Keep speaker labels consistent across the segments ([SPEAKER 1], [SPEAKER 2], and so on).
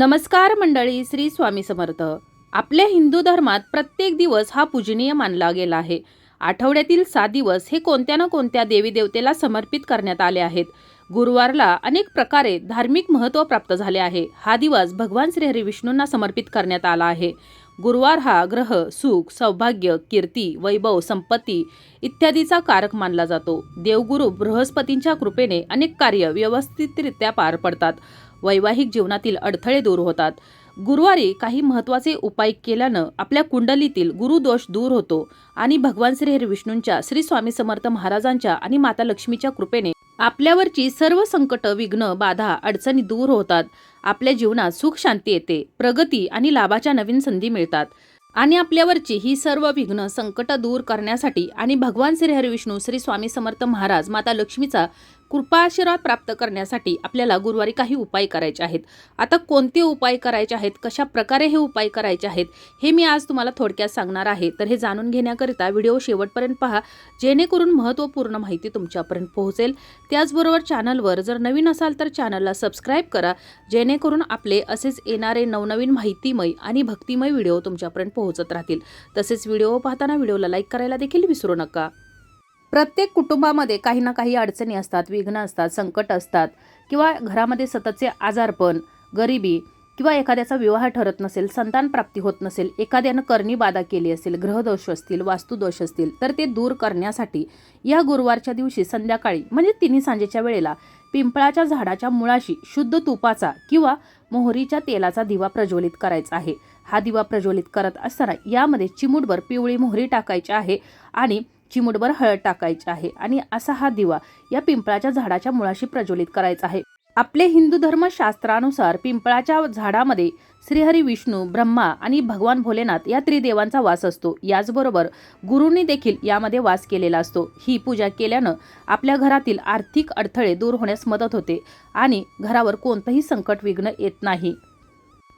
[SPEAKER 1] नमस्कार मंडळी श्री स्वामी समर्थ. आपल्या हिंदू धर्मात प्रत्येक दिवस हा पूजनीय मानला गेला आहे. आठवड्यातील सात दिवस हे कोणत्या ना कोणत्या देवी देवतेला समर्पित करण्यात आले आहेत. गुरुवारला अनेक प्रकारे धार्मिक महत्त्व प्राप्त झाले आहे. हा दिवस भगवान श्रीहरी विष्णूंना समर्पित करण्यात आला आहे. गुरुवार हा ग्रह सुख सौभाग्य कीर्ती वैभव संपत्ती इत्यादीचा कारक मानला जातो. देवगुरु बृहस्पतींच्या कृपेने अनेक कार्य व्यवस्थितरित्या पार पडतात. वैवाहिक जीवनातील अडथळे दूर होतात. गुरुवारी काही महत्त्वाचे उपाय केल्यानं आपल्या कुंडलीतील गुरुदोष दूर होतो आणि भगवान श्री विष्णूंच्या श्री स्वामी समर्थ महाराजांच्या आणि माता लक्ष्मीच्या कृपेने आपल्यावरची सर्व संकट विघ्न बाधा अडचणी दूर होतात. आपल्या जीवनात सुख शांती येते प्रगती आणि लाभाच्या नवीन संधी मिळतात. आणि आपल्यावरची ही सर्व विघ्न संकट दूर करण्यासाठी आणि भगवान श्री हरिविष्णू श्री स्वामी समर्थ महाराज माता लक्ष्मीचा कृपा आशीर्वाद प्राप्त करण्यासाठी आपल्याला गुरुवारी काही उपाय करायचे आहेत. आता कोणते उपाय करायचे आहेत? कशा प्रकारे हे उपाय करायचे आहेत? हे मी आज तुम्हाला थोडक्यात सांगणार आहे. तर हे जाणून घेण्याकरिता व्हिडिओ शेवटपर्यंत पहा. जेणेकरून महत्त्वपूर्ण माहिती तुमच्यापर्यंत पोहोचेल. त्याचबरोबर चॅनलवर जर नवीन असाल तर चॅनलला सबस्क्राईब करा. जेणेकरून आपले असेच येणारे नवनवीन माहितीमय आणि भक्तिमय व्हिडिओ तुमच्यापर्यंत पोहोचत राहतील. तसेच व्हिडिओ पाहताना व्हिडिओला लाईक करायला देखील विसरू नका. प्रत्येक कुटुंबामध्ये काही ना काही अडचणी असतात विघ्न असतात संकट असतात किंवा घरामध्ये सततचे आजारपण गरिबी किंवा एखाद्याचा विवाह ठरत नसेल संतान प्राप्ती होत नसेल एखाद्यानं करणी बाधा केली असेल ग्रहदोष असतील वास्तुदोष असतील तर ते दूर करण्यासाठी या गुरुवारच्या दिवशी संध्याकाळी म्हणजे तिन्ही सांजेच्या वेळेला पिंपळाच्या झाडाच्या मुळाशी शुद्ध तुपाचा किंवा मोहरीच्या तेलाचा दिवा प्रज्वलित करायचा आहे. हा दिवा प्रज्वलित करत असताना यामध्ये चिमूटभर पिवळी मोहरी टाकायची आहे आणि चिमूटभर हळद टाकायची आहे आणि असा हा दिवा या पिंपळाच्या झाडाच्या मुळाशी प्रज्वलित करायचा आहे. आपले हिंदू धर्मशास्त्रानुसार पिंपळाच्या झाडामध्ये श्रीहरी विष्णू ब्रह्मा आणि भगवान भोलेनाथ या त्रिदेवांचा वास असतो. याचबरोबर गुरुंनी देखील यामध्ये वास केलेला असतो. ही पूजा केल्यानं आपल्या घरातील आर्थिक अडथळे दूर होण्यास मदत होते आणि घरावर कोणतंही संकट विघ्न येत नाही.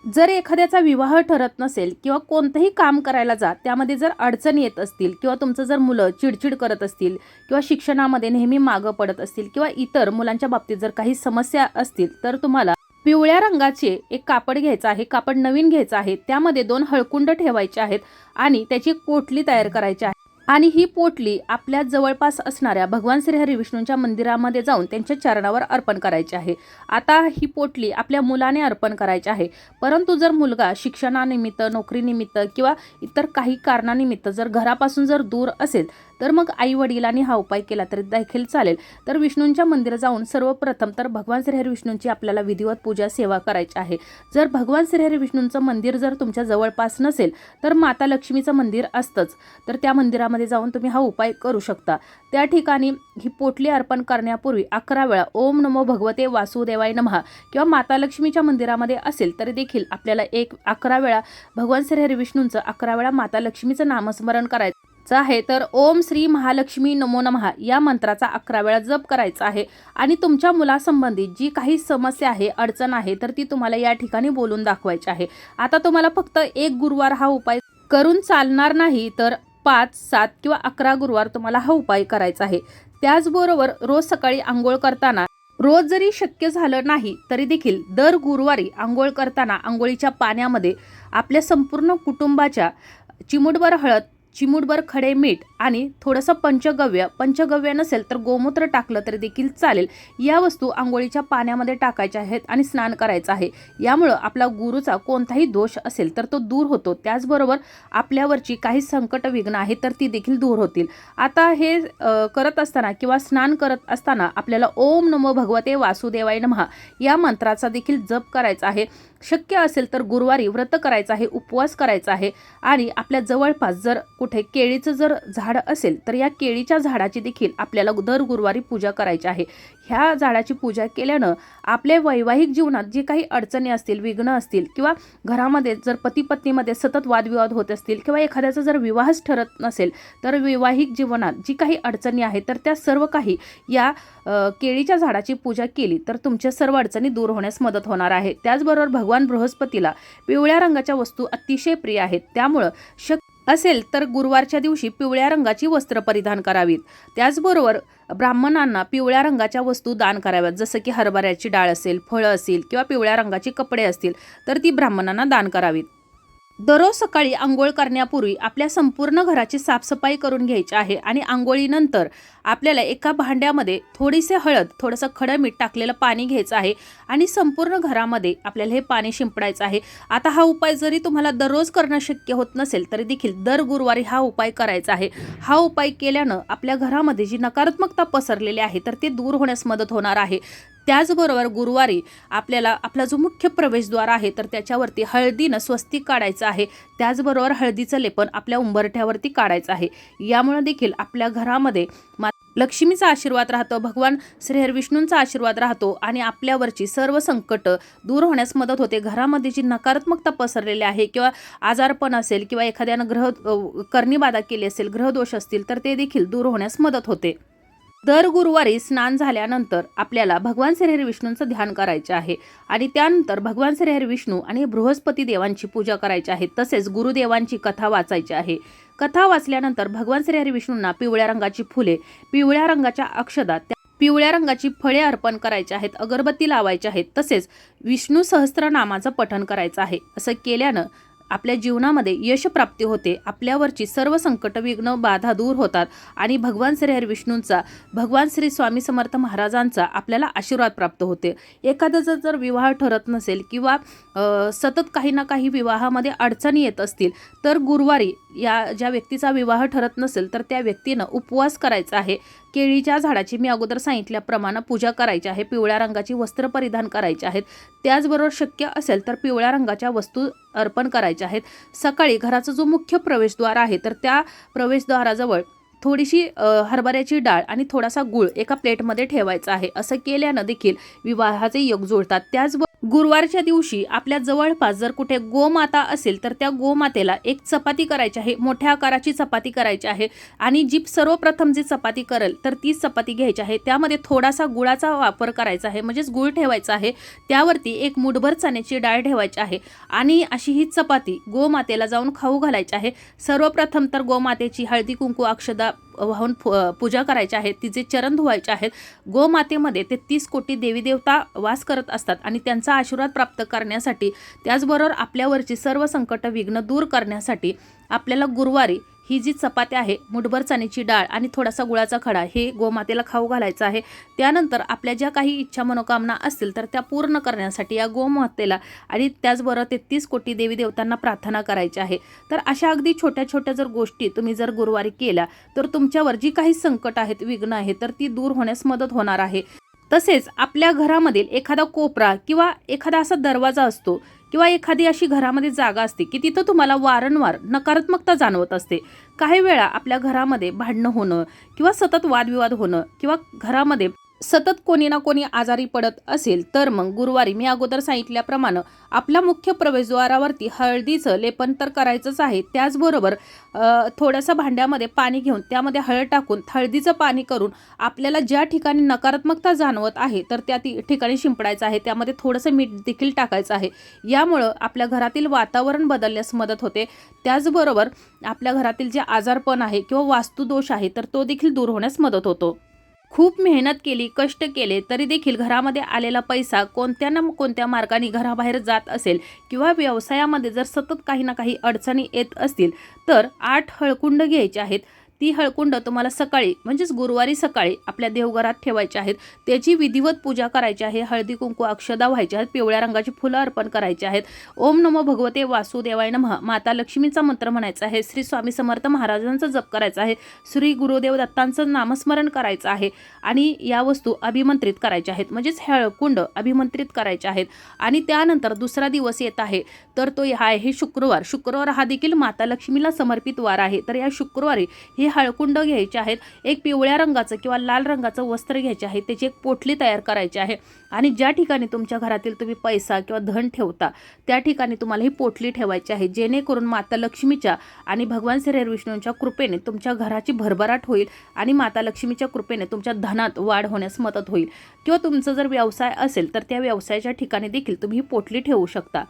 [SPEAKER 1] जर एखाद्याचा विवाह ठरत नसेल किंवा कोणतंही काम करायला जा त्यामध्ये जर अडचण येत असतील किंवा तुमचं जर मुलं चिडचिड करत असतील किंवा शिक्षणामध्ये नेहमी मागं पडत असतील किंवा इतर मुलांच्या बाबतीत जर काही समस्या असतील तर तुम्हाला पिवळ्या रंगाचे एक कापड घ्यायचं आहे कापड नवीन घ्यायचं आहे त्यामध्ये दोन हळकुंड ठेवायचे आहेत आणि त्याची कोठली तयार करायची आहे? आणि ही पोटली आपल्या जवळपास असणाऱ्या भगवान श्रीहरी विष्णूंच्या मंदिरामध्ये जाऊन त्यांच्या चरणावर अर्पण करायची आहे. आता ही पोटली आपल्या मुलाने अर्पण करायची आहे. परंतु जर मुलगा शिक्षणानिमित्त नोकरीनिमित्त किंवा इतर काही कारणानिमित्त जर घरापासून जर दूर असेल तर मग आई वडिलांनी हा उपाय केला तरी देखील चालेल. तर विष्णूंच्या मंदिर जाऊन सर्वप्रथम तर भगवान श्रीहरी विष्णूंची आपल्याला विधिवत पूजा सेवा करायची आहे. जर भगवान श्रीहरी विष्णूंचं मंदिर जर तुमच्या जवळपास नसेल तर माता लक्ष्मीचं मंदिर असतंच. तर त्या मंदिरामध्ये जाऊन तुम्ही हा उपाय करू शकता. त्या ठिकाणी ही पोटली अर्पण करण्यापूर्वी अकरा वेळा ओम नमो भगवते वासुदेवाय नमहा किंवा माता लक्ष्मीच्या मंदिरामध्ये असेल तरी देखील आपल्याला एक अकरा वेळा भगवान श्रीहरी विष्णूंचं अकरा वेळा माता लक्ष्मीचं नामस्मरण करायचं चा आहे. तर ओम श्री महालक्ष्मी नमो नमहा या मंत्राचा अकरा वेळा जप करायचा आहे. आणि तुमच्या मुलासंबंधित जी काही समस्या आहे अडचण आहे तर ती तुम्हाला या ठिकाणी बोलून दाखवायची आहे. आता तुम्हाला फक्त एक गुरुवार हा उपाय करून चालणार नाही तर पाच सात किंवा अकरा गुरुवार तुम्हाला हा उपाय करायचा आहे. त्याचबरोबर रोज सकाळी आंघोळ करताना रोज जरी शक्य झालं नाही तरी देखील दर गुरुवारी आंघोळ करताना आंघोळीच्या पाण्यामध्ये आपल्या संपूर्ण कुटुंबाच्या चिमूटभर हळद चिमूटभर खडे मीठ आणि थोडंसं पंचगव्य पंचगव्य नसेल तर गोमूत्र टाकलं तरी देखील चालेल. या वस्तू आंघोळीच्या पाण्यामध्ये टाकायच्या आहेत आणि स्नान करायचं आहे. यामुळं आपला गुरुचा कोणताही दोष असेल तर तो दूर होतो. त्याचबरोबर आपल्यावरची काही संकट विघ्न आहे तर ती देखील दूर होतील. आता हे करत असताना किंवा स्नान करत असताना आपल्याला ओम नमो भगवते वासुदेवाय नमहा या मंत्राचा देखील जप करायचा आहे. शक्य असेल तर गुरुवारी व्रत करायचं आहे उपवास करायचा आहे. आणि आपल्या जवळपास जर कुठे केळीचं जर झाड असेल तर या केळीच्या झाडाची देखील आपल्याला दर गुरुवारी पूजा करायची आहे. ह्या झाडाची पूजा केल्यानं आपल्या वैवाहिक जीवनात जी काही अडचणी असतील विघ्न असतील किंवा घरामध्ये जर पती पत्नीमध्ये सतत वादविवाद होत असतील किंवा एखाद्याचा जर विवाहच ठरत नसेल तर वैवाहिक जीवनात जी काही अडचणी आहेत तर त्या सर्व काही या केळीच्या झाडाची पूजा केली तर तुमच्या सर्व अडचणी दूर होण्यास मदत होणार आहे. त्याचबरोबर भगवान बृहस्पतीला पिवळ्या रंगाच्या वस्तू अतिशय प्रिय आहेत. त्यामुळं शक असेल तर गुरुवारच्या दिवशी पिवळ्या रंगाची वस्त्र परिधान करावीत. त्याचबरोबर ब्राह्मणांना पिवळ्या रंगाच्या वस्तू दान कराव्यात. जसं की हरभऱ्याची डाळ असेल फळं असेल किंवा पिवळ्या रंगाची कपडे असतील तर ती ब्राह्मणांना दान करावीत. दररोज सकाळी आंघोळ करण्यापूर्वी आपल्या संपूर्ण घराची साफसफाई करून घ्यायची आहे आणि आंघोळीनंतर आपल्याला एका भांड्यामध्ये थोडीसे हळद थोडंसं खडं मीठ टाकलेलं पाणी घ्यायचं आहे आणि संपूर्ण घरामध्ये आपल्याला हे पाणी शिंपडायचं आहे. आता हा उपाय जरी तुम्हाला दररोज करणं शक्य होत नसेल तरी देखील दर गुरुवारी हा उपाय करायचा आहे. हा उपाय केल्यानं आपल्या घरामध्ये जी नकारात्मकता पसरलेली आहे तर ते दूर होण्यास मदत होणार आहे. त्याचबरोबर गुरुवारी आपल्याला आपला जो मुख्य प्रवेशद्वार आहे तर त्याच्यावरती हळदीनं स्वस्तिक काढायचं आहे. त्याचबरोबर हळदीचं लेपन आपल्या उंबरठ्यावरती काढायचं आहे. यामुळे देखील आपल्या घरामध्ये मा लक्ष्मीचा आशीर्वाद राहतो भगवान श्रीहरविष्णूंचा आशीर्वाद राहतो आणि आपल्यावरची सर्व संकट दूर होण्यास मदत होते. घरामध्ये जी नकारात्मकता पसरलेली आहे किंवा आजारपण असेल किंवा एखाद्यानं ग्रह करणीबाधा कर्णीबाधा केली असेल ग्रहदोष असतील तर ते देखील दूर होण्यास मदत होते. दर गुरुवारी स्नान झाल्यानंतर आपल्याला भगवान श्रीहरी विष्णूंचं ध्यान करायचे आहे. आणि त्यानंतर भगवान श्रीहरी विष्णू आणि बृहस्पती देवांची पूजा करायची आहे. तसेच गुरुदेवांची कथा वाचायची आहे. कथा वाचल्यानंतर भगवान श्रीहरी विष्णूंना पिवळ्या रंगाची फुले पिवळ्या रंगाच्या अक्षदात त्या पिवळ्या रंगाची फळे अर्पण करायची आहेत अगरबत्ती लावायची आहेत. तसेच विष्णू सहस्त्रनामाचं पठण करायचं आहे. असं केल्यानं आपल्या जीवनामध्ये यशप्राप्ती होते. आपल्यावरची सर्व संकट विघ्न बाधा दूर होतात. आणि भगवान श्री हरी विष्णूंचा भगवान श्री स्वामी समर्थ महाराजांचा आपल्याला आशीर्वाद प्राप्त होते. एखाद्याचा जर विवाह ठरत नसेल किंवा सतत काही ना काही विवाहामध्ये अडचणी येत असतील तर गुरुवारी या ज्या व्यक्तीचा विवाह ठरत नसेल तर त्या व्यक्तीनं उपवास करायचा आहे. केळीच्या झाडाची मी अगोदर सांगितल्याप्रमाणे पूजा करायची आहे पिवळ्या रंगाची वस्त्र परिधान करायची आहेत. त्याचबरोबर शक्य असेल तर पिवळ्या रंगाच्या वस्तू अर्पण करायच्या आहेत. सकाळी घराचा जो मुख्य प्रवेशद्वार आहे तर त्या प्रवेशद्वाराजवळ थोडीशी हरभऱ्याची डाळ आणि थोडासा गुळ एका प्लेटमध्ये ठेवायचा आहे. असं केल्यानं देखील विवाहाचे योग जुळतात त्याचबरोबर गुरुवारच्या दिवशी आपल्या जवळपास जर कुठे गोमाता असेल तर त्या गोमातेला एक चपाती करायची आहे मोठ्या आकाराची चपाती करायची आहे. आणि जी सर्वप्रथम जी चपाती करेल तर तीच चपाती घ्यायची आहे. त्यामध्ये थोडासा गुळाचा वापर करायचा आहे म्हणजेच गुळ ठेवायचा आहे. त्यावरती एक मुठभर चण्याची डाळ ठेवायची आहे. आणि अशी ही चपाती गोमातेला जाऊन खाऊ घालायची आहे. सर्वप्रथम तर गोमातेची हळदी कुंकू अक्षदा वाहून पूजा करायची आहे. तिचे चरण धुवायचे आहेत. गोमातेमध्ये ते तीस कोटी देवी देवता वास करत असतात आणि त्यांचा आशीर्वाद प्राप्त करण्यासाठी त्याचबरोबर आपल्यावरची सर्व संकट विघ्न दूर करण्यासाठी आपल्याला गुरुवारी ही जी चपाती आहे मुठभर चण्याची डाळ आणि थोडासा गुळाचा खडा हे गोमातेला खाऊ घालायचं आहे. त्यानंतर आपल्या ज्या काही इच्छा मनोकामना असतील तर त्या पूर्ण करण्यासाठी या गोमातेला आणि त्याचबरोबर तेहतीस कोटी देवी देवतांना प्रार्थना करायची आहे. तर अशा अगदी छोट्या छोट्या जर गोष्टी तुम्ही जर गुरुवारी केल्या तर तुमच्यावर जी काही संकट आहेत विघ्न आहे तर ती दूर होण्यास मदत होणार आहे. तसेच आपल्या घरामधील एखादा कोपरा किंवा एखादा असा दरवाजा असतो किंवा एखादी अशी घरामध्ये जागा असते की तिथं तुम्हाला वारंवार नकारात्मकता जाणवत असते. काही वेळा आपल्या घरामध्ये भांडणं होणं किंवा सतत वादविवाद होणं किंवा घरामध्ये सतत कोणी ना कोणी आजारी पडत असेल तर मग गुरुवारी मी अगोदर सांगितल्याप्रमाणे आपल्या मुख्य प्रवेशद्वारावरती हळदीचं लेपन तर करायचंच आहे. त्याचबरोबर थोडंसं भांड्यामध्ये पाणी घेऊन त्यामध्ये हळद टाकून हळदीचं पाणी करून आपल्याला ज्या ठिकाणी नकारात्मकता जाणवत आहे तर त्या ती ठिकाणी शिंपडायचं आहे. त्यामध्ये थोडंसं मीठ देखील टाकायचं आहे. यामुळं आपल्या घरातील वातावरण बदलण्यास मदत होते. त्याचबरोबर आपल्या घरातील जे आजारपण आहे किंवा वास्तुदोष आहे तर तो देखील दूर होण्यास मदत होतो. खूप मेहनत केली कष्ट केले तरी देखील घरामध्ये आलेला पैसा कोणत्या ना कोणत्या मार्गाने घराबाहेर जात असेल किंवा व्यवसायामध्ये जर सतत काही ना काही अडचणी येत असतील तर आठ हळकुंड घ्यायचे आहेत. ती हळकुंड तुम्हाला सकाळी म्हणजेच गुरुवारी सकाळी आपल्या देवघरात ठेवायची आहेत. त्याची विधिवत पूजा करायची आहे. हळदी कुंकू अक्षदा व्हायच्या आहेत. पिवळ्या रंगाची फुलं अर्पण करायची आहेत. ओम नमो भगवते वासुदेवाय नमः. माता लक्ष्मीचा मंत्र म्हणायचा आहे. श्री स्वामी समर्थ महाराजांचा जप करायचा आहे. श्री गुरुदेव दत्तांचं नामस्मरण करायचं आहे. आणि या वस्तू अभिमंत्रित करायच्या आहेत. म्हणजेच हळकुंड अभिमंत्रित करायच्या आहेत. आणि त्यानंतर दुसरा दिवस येत आहे. तर तो हा आहे शुक्रवार. शुक्रवार हा देखील माता लक्ष्मीला समर्पित वार आहे. तर या शुक्रवारी हे हळकुंड घ्यायचे आहेत एक पिवळ्या रंगाचं किंवा लाल रंगाचं वस्त्र घ्यायचे आहे त्याची एक पोटली तयार करायची आहे. आणि ज्या ठिकाणी तुमच्या घरातील तुम्ही पैसा किंवा धन ठेवता त्या ठिकाणी तुम्हाला ही पोटली ठेवायची आहे. जेणेकरून माता लक्ष्मीच्या आणि भगवान श्री विष्णूंच्या कृपेने तुमच्या घराची भरभराट होईल आणि माता लक्ष्मीच्या कृपेने तुमच्या धनात वाढ होण्यास मदत होईल. किंवा तुमचा जर व्यवसाय असेल तर त्या व्यवसायाच्या ठिकाणी देखील तुम्ही ही पोटली ठेवू शकता.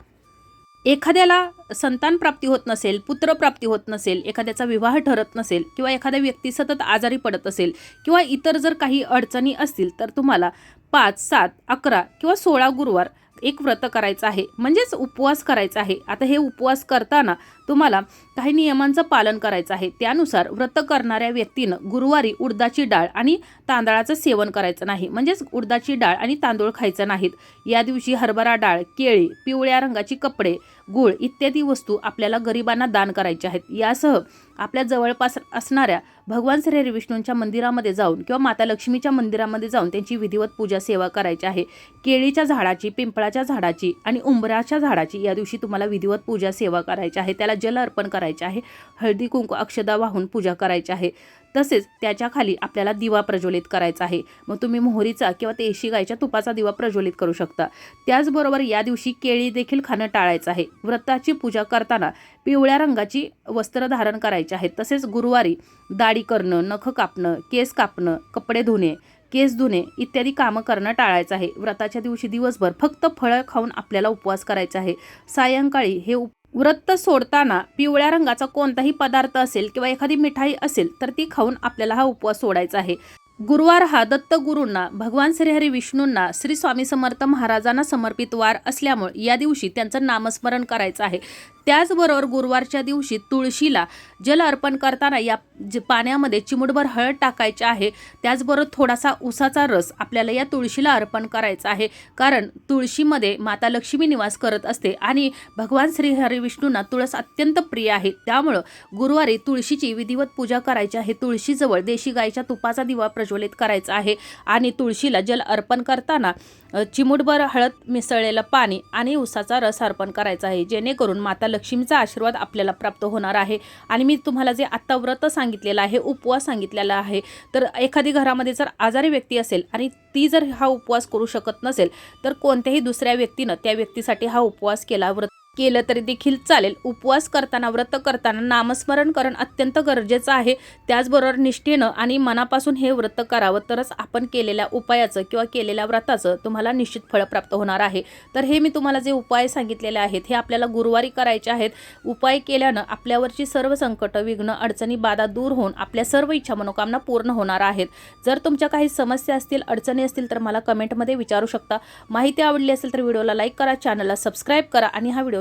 [SPEAKER 1] एखाद्याला संतान प्राप्ती होत नसेल पुत्रप्राप्ती होत नसेल एखाद्याचा विवाह ठरत नसेल किंवा एखादा व्यक्ती सतत आजारी पडत असेल किंवा इतर जर काही अडचणी असतील तर तुम्हाला पाच सात अकरा किंवा सोळा गुरुवार एक व्रत करायचं आहे. म्हणजेच उपवास करायचा आहे. आता हे उपवास करताना तुम्हाला काही नियमांचं पालन करायचं आहे. त्यानुसार व्रत करणाऱ्या व्यक्तीनं गुरुवारी उडदाची डाळ आणि तांदळाचं सेवन करायचं नाही. म्हणजेच उडदाची डाळ आणि तांदूळ खायचं नाहीत. या दिवशी हरभरा डाळ केळी पिवळ्या रंगाची कपडे गुळ इत्यादी वस्तू आपल्याला गरिबांना दान करायच्या आहेत. यासह आपल्या जवळपास असणाऱ्या भगवान श्री विष्णूंच्या मंदिरामध्ये जाऊन किंवा माता लक्ष्मीच्या मंदिरामध्ये जाऊन त्यांची विधिवत पूजा सेवा करायची आहे. केळीच्या झाडाची पिंपळाच्या झाडाची आणि उंबराच्या झाडाची या दिवशी तुम्हाला विधिवत पूजा सेवा करायची आहे. त्याला जल अर्पण करायचे आहे. हळदी कुंकू अक्षदा वाहून पूजा करायची आहे. तसेच त्याच्याखाली आपल्याला दिवा प्रज्वलित करायचा आहे. मग तुम्ही मोहरीचा किंवा देशी गायच्या तुपाचा दिवा प्रज्वलित करू शकता. त्याचबरोबर या दिवशी केळी देखील खाणं टाळायचं आहे. व्रताची पूजा करताना पिवळ्या रंगाची वस्त्र धारण करायची आहेत तसेच गुरुवारी दाढी करणं नख कापणं केस कापणं कपडे धुणे केस धुणे इत्यादी कामं करणं टाळायचं आहे. व्रताच्या दिवशी दिवसभर फक्त फळं खाऊन आपल्याला उपवास करायचा आहे. सायंकाळी हे उप व्रत सोडताना पिवळ्या रंगाचा कोणताही पदार्थ असेल किंवा एखादी मिठाई असेल तर ती खाऊन आपल्याला हा उपवास सोडायचा आहे. गुरुवार हा दत्त गुरूंना भगवान श्रीहरी विष्णूंना श्री स्वामी समर्थ महाराजांना समर्पित वार असल्यामुळे या दिवशी त्यांचं नामस्मरण करायचं आहे. त्याचबरोबर गुरुवारच्या दिवशी तुळशीला जल अर्पण करताना या ज पाण्यामध्ये चिमुटभर हळद टाकायची आहे. त्याचबरोबर थोडासा उसाचा रस आपल्याला या तुळशीला अर्पण करायचा आहे. कारण तुळशीमध्ये माता लक्ष्मी निवास करत असते आणि भगवान श्री हरिविष्णूंना तुळस अत्यंत प्रिय आहे. त्यामुळं गुरुवारी तुळशीची विधिवत पूजा करायची आहे. तुळशीजवळ देशी गायच्या तुपाचा दिवा प्रज्वलित करायचा आहे आणि तुळशीला जल अर्पण करताना अ, चिमूटभर हळद मिसळलेलं पाणी आणि उसाचा रस अर्पण करायचा आहे. जेणेकरून माता लक्ष्मीचा आशीर्वाद आपल्याला प्राप्त होणार आहे. आणि मी तुम्हाला जे आत्ता व्रत सांगितलेलं आहे उपवास सांगितलेला आहे तर एखादी घरामध्ये जर आजारी व्यक्ती असेल आणि ती जर हा उपवास करू शकत नसेल तर कोणत्याही दुसऱ्या व्यक्तीनं त्या व्यक्तीसाठी हा उपवास केला. व्रत केलं तरी देखील चालेल. उपवास करताना व्रत करताना नामस्मरण करणं अत्यंत गरजेचं आहे. त्याचबरोबर निष्ठेनं आणि मनापासून हे व्रत करावं तरच आपण केलेल्या उपायाचं किंवा केलेल्या व्रताचं तुम्हाला निश्चित फळ प्राप्त होणार आहे. तर हे मी तुम्हाला जे उपाय सांगितलेले आहेत हे आपल्याला गुरुवारी करायचे आहेत. उपाय केल्यानं आपल्यावरची सर्व संकट विघ्न अडचणी बाधा दूर होऊन आपल्या सर्व इच्छा मनोकामना पूर्ण होणार आहेत. जर तुमच्या काही समस्या असतील अडचणी असतील तर मला कमेंटमध्ये विचारू शकता. माहिती आवडली असेल तर व्हिडिओला लाईक करा चॅनलला सबस्क्राईब करा आणि हा व्हिडिओ